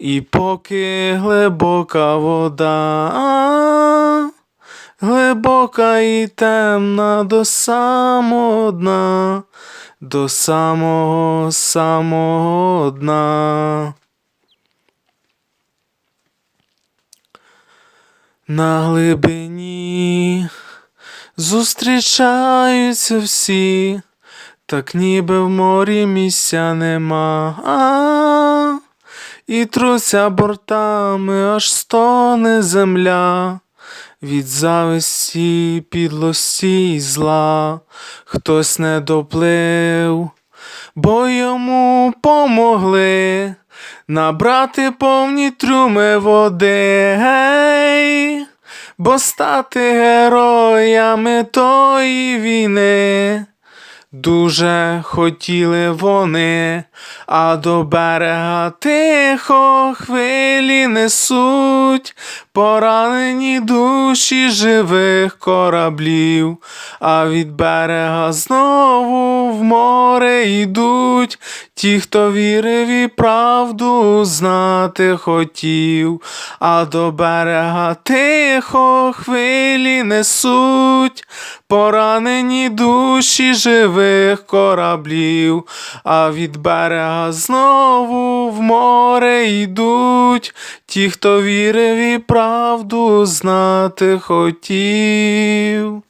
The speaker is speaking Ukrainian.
і поки глибока вода, глибока і темна до самого дна, до самого самого дна. На глибині зустрічаються всі, так ніби в морі місця нема. І труся бортами, аж стоне земля. Від зависті, підлості й зла хтось не доплив, бо йому помогли набрати повні трюми води, гей, бо стати героями тої війни. Дуже хотіли вони, а до берега тихо хвилі несуть. Поранені душі живих кораблів, а від берега знову в море йдуть ті, хто вірив і правду знати хотів, а до берега тихо хвилі несуть поранені душі живих кораблів, а від берега знову в море йдуть ті, хто вірив і правду знати хотів.